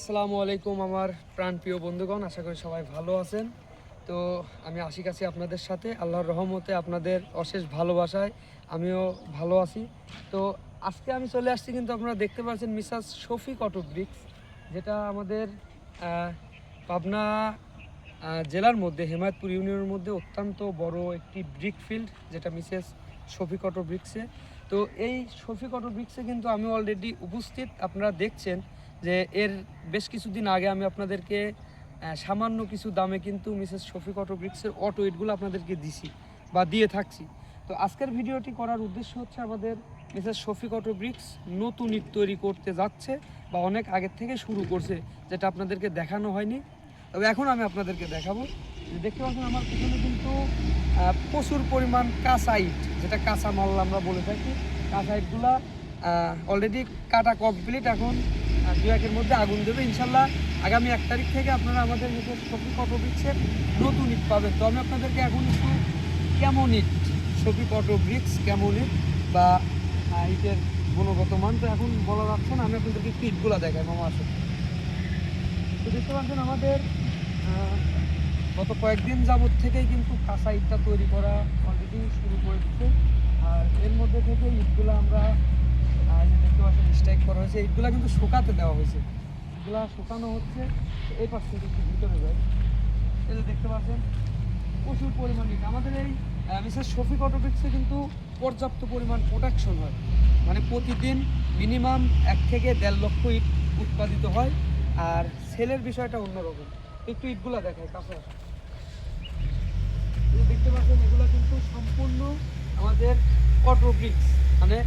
আসসালামু আলাইকুম আমার প্রাণপ্রিয় বন্ধুগণ, আশা করি সবাই ভালো আছেন। তো আমি আশিক আছি আপনাদের সাথে। আল্লাহর রহমতে আপনাদের অশেষ ভালোবাসায় আমিও ভালো আছি। তো আজকে আমি চলে আসছি কিন্তু আপনারা দেখতে পাচ্ছেন মিসাস শফিক অটো ব্রিক্স যেটা আমাদের পাবনা জেলার মধ্যে, হেমায়তপুর ইউনিয়নের মধ্যে অত্যন্ত বড় একটি ব্রিক ফিল্ড, যেটা মিসেস শফিক অটো ব্রিক্সে তো এই শফিক অটো ব্রিক্সে কিন্তু আমি অলরেডি উপস্থিত। আপনারা দেখছেন যে এর বেশ কিছুদিন আগে আমি আপনাদেরকে সামান্য কিছু দামে কিন্তু মিসেস শফিক অটো ব্রিক্সের অটো ইটগুলো আপনাদেরকে দিছি বা দিয়ে থাকছি। তো আজকের ভিডিওটি করার উদ্দেশ্য হচ্ছে আমাদের মিসেস শফিক অটো ব্রিক্স নতুন ইট তৈরি করতে যাচ্ছে বা অনেক আগের থেকে শুরু করছে, যেটা আপনাদেরকে দেখানো হয়নি। তবে এখন আমি আপনাদেরকে দেখাবো দেখতে পাচ্ছেন আমার পিছনে কিন্তু প্রচুর পরিমাণ কাঁচা ইট যেটা কাঁচা মাল আমরা বলে থাকি। কাঁচা ইটগুলা অলরেডি কাটা কমপ্লিট এখন দু একের মধ্যে আগুন দেবে। ইনশাল্লাহ আগামী এক তারিখ থেকে আপনারা আমাদের মধ্যে শফিক অটো ব্রিক্সের নতুন ইট পাবেন। তো আমি আপনাদেরকে এখন একটু কেমন ইট শফিক অটো ব্রিক্স কেমন ইট বা ইটের গুণগত মান তো এখন বলা যাচ্ছে না। আমি আপনাদেরকে একটু ইটগুলো দেখাই, মামা আসুন। তো দেখতে পাচ্ছেন আমাদের গত কয়েকদিন যাবত থেকেই কিন্তু কাঁচা ইটটা তৈরি করা অলরেডি শুরু করে দিচ্ছে আর এর মধ্যে থেকে ইটগুলো আমরা স্ট্রাইক করা হয়েছে। ইটগুলো কিন্তু শুকাতে দেওয়া হয়েছে। ইটগুলো শুকানো হচ্ছে। এই পাশ একটু ভিতরে যায় যে দেখতে পাচ্ছেন, প্রচুর পরিমাণ আমাদের এই মিসেস শফিক অটোপিক্সে কিন্তু পর্যাপ্ত পরিমাণ প্রোডাকশন হয়। মানে প্রতিদিন মিনিমাম এক থেকে দেড় লক্ষ ইট উৎপাদিত হয়। আর সেলের বিষয়টা অন্যরকম। একটু ইটগুলা দেখায় কাছে। দেখতে পাচ্ছেন, এগুলো কিন্তু সম্পূর্ণ আমাদের অটো ব্রিক্স মানে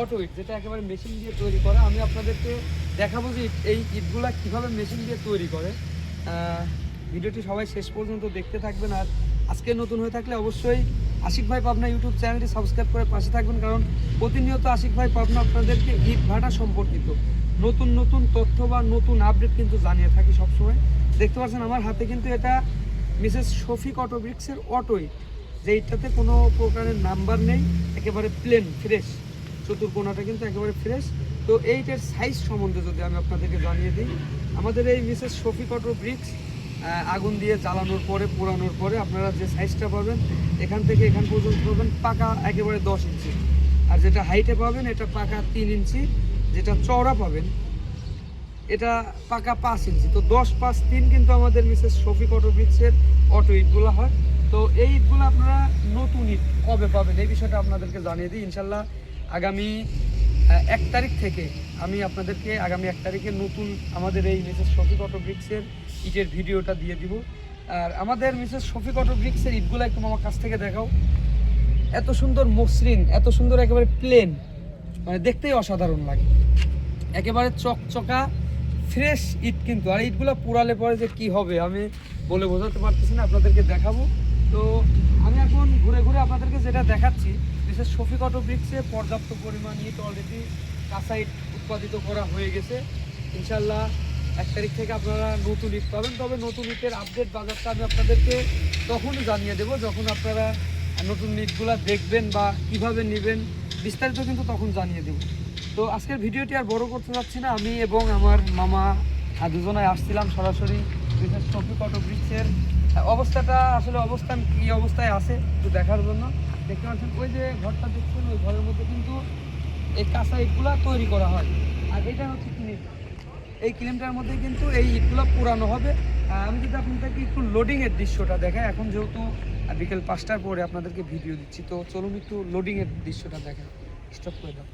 অটো ইট যেটা একেবারে মেশিন দিয়ে তৈরি করা। আমি আপনাদেরকে দেখাবো যে এই ইটগুলা কীভাবে মেশিন দিয়ে তৈরি করে। ভিডিওটি সবাই শেষ পর্যন্ত দেখতে থাকবেন আর আজকে নতুন হয়ে থাকলে অবশ্যই আশিক ভাই পাবনা ইউটিউব চ্যানেলটি সাবস্ক্রাইব করে পাশে থাকবেন, কারণ প্রতিনিয়ত আশিক ভাই পাবনা আপনাদেরকে ইট ভাটা সম্পর্কিত নতুন নতুন তথ্য বা নতুন আপডেট কিন্তু জানিয়ে থাকি সবসময়। দেখতে পাচ্ছেন আমার হাতে কিন্তু এটা মিসেস শফিক অটো ব্রিক্সের অটো ইট যে ইটটাতে কোনো প্রকারের নাম্বার নেই, একেবারে প্লেন ফ্রেশ চতুর্কোণাটা কিন্তু একেবারে ফ্রেশ তো এইটার সাইজ সম্বন্ধে যদি আমি আপনাদেরকে জানিয়ে দিই, আমাদের এই মিসেস শফিক অটো ব্রিক্স আগুন দিয়ে জ্বালানোর পরে, পোড়ানোর পরে আপনারা যে সাইজটা পাবেন, এখান থেকে এখান পর্যন্ত পাবেন পাকা একেবারে দশ ইঞ্চি আর যেটা হাইটে পাবেন, এটা পাকা তিন ইঞ্চি যেটা চওড়া পাবেন, এটা পাকা পাঁচ ইঞ্চি তো দশ পাঁচ তিন কিন্তু আমাদের মিসেস শফিক অটো ব্রিক্সের অটো ইটগুলো হয়। তো এই ইটগুলো আপনারা নতুন ইট কবে পাবেন, এই বিষয়টা আপনাদেরকে জানিয়ে দিই। ইনশাল্লাহ আগামী এক তারিখ থেকে আমি আপনাদেরকে আগামী এক তারিখে নতুন আমাদের এই মিসেস শফিক অটো ব্রিক্সের ইটের ভিডিওটা দিয়ে দিব। আর আমাদের মিসেস শফিক অটো ব্রিক্সের ইটগুলো একটু আমার কাছ থেকে দেখাও। এত সুন্দর মসৃণ, এত সুন্দর একেবারে প্লেন মানে দেখতেই অসাধারণ লাগে। একেবারে চকচকা ফ্রেশ ইট কিন্তু। আর ইটগুলো পোড়ালে পরে যে কি হবে আমি বলে বোঝাতে পারতেছি না, আপনাদেরকে দেখাবো। তো আমি এখন ঘুরে ঘুরে আপনাদেরকে যেটা দেখাচ্ছি বিশেষ শফিক অটো ব্রিক্সে পর্যাপ্ত পরিমাণ ইট অলরেডি কাঁচা ইট উৎপাদিত করা হয়ে গেছে। ইনশাল্লাহ এক তারিখ থেকে আপনারা নতুন ইট পাবেন। তবে নতুন ইটের আপডেট বাজারটা আমি আপনাদেরকে তখন জানিয়ে দেবো যখন আপনারা নতুন ইটগুলা দেখবেন বা কীভাবে নেবেন। বিস্তারিত কিন্তু তখন জানিয়ে দেবো। তো আজকের ভিডিওটি আর বড় করতে যাচ্ছি না। আমি এবং আমার মামা আহ, দুজনাই আসছিলাম সরাসরি বিশেষ টপিক অটো ব্রিক্সের অবস্থাটা আসলে অবস্থান কী অবস্থায় আছে একটু দেখার জন্য। দেখতে পাচ্ছেন, ওই যে ঘরটা দেখছেন, ওই ঘরের মধ্যে কিন্তু এই কাঁচা ইটগুলা তৈরি করা হয়। আর এটা হচ্ছে ক্লিম এই ক্লিমটার মধ্যে কিন্তু এই ইটগুলো পুরানো হবে। আমি যদি আপনাদেরকে একটু লোডিংয়ের দৃশ্যটা দেখাই, এখন যেহেতু বিকেল পাঁচটার পরে আপনাদেরকে ভিডিও দিচ্ছি, তো চলুন একটু লোডিংয়ের দৃশ্যটা দেখেন স্টপ করে দাও।